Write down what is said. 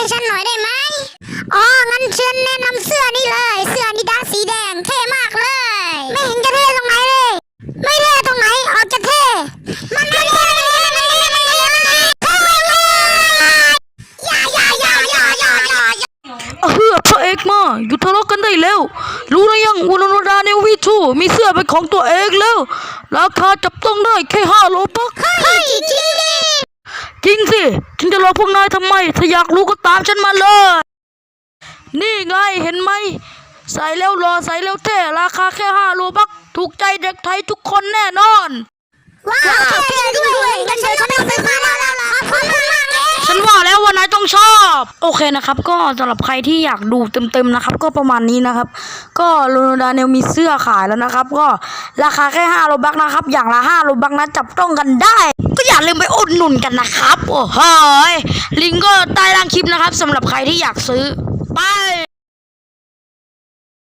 ให้ฉันหน่อยได้ไหมอ๋อ งั้นเชิญแนะนำเสื้อนี่เลย เสื้อนิดาสีแดงเท่มากเลย ไม่เห็นจะเท่ตรงไหนเลย ไม่เท่ตรงไหน ออกจะเท่ มันไม่เท่เฮ้อพระเอกมาหยุดทะเลาะกันได้แล้ว รู้หรือยังวันนดาเนวิทูมีเสื้อเป็นของตัวเอกแล้ว ราคาจับต้องได้แค่ห้าโลปัก ฉันจะรอพวกนายทำไม ถ้าอยากรู้ก็ตามฉันมาเลย นี่ไงเห็นไหมใส่แล้วรอใส่แล้วเท่ราคาแค่ห้าโลบักถูกใจเด็กไทยทุกคนแน่นอน ว้าวเท่ด้วยงั้นฉันก็ต้องซื้อมาแล้วล่ะขอบคุณมากเลยฉันว่าแล้วว่านายต้องชอบ โอเคนะครับ ก็สำหรับใครที่อยากดูเต็มๆนะครับ ก็ประมาณนี้นะครับ ก็โรนลดาเนลมีเสื้อขายแล้วนะครับ ก็ราคาแค่5โลบักนะครับ อย่างละ5โลบักนะจับต้องกันได้ ก็อย่าลืมไปอุดหนุนกันนะครับ โอ้โหยลิงก์ก็ใต้ล่างคลิปนะครับสำหรับใครที่อยากซื้อ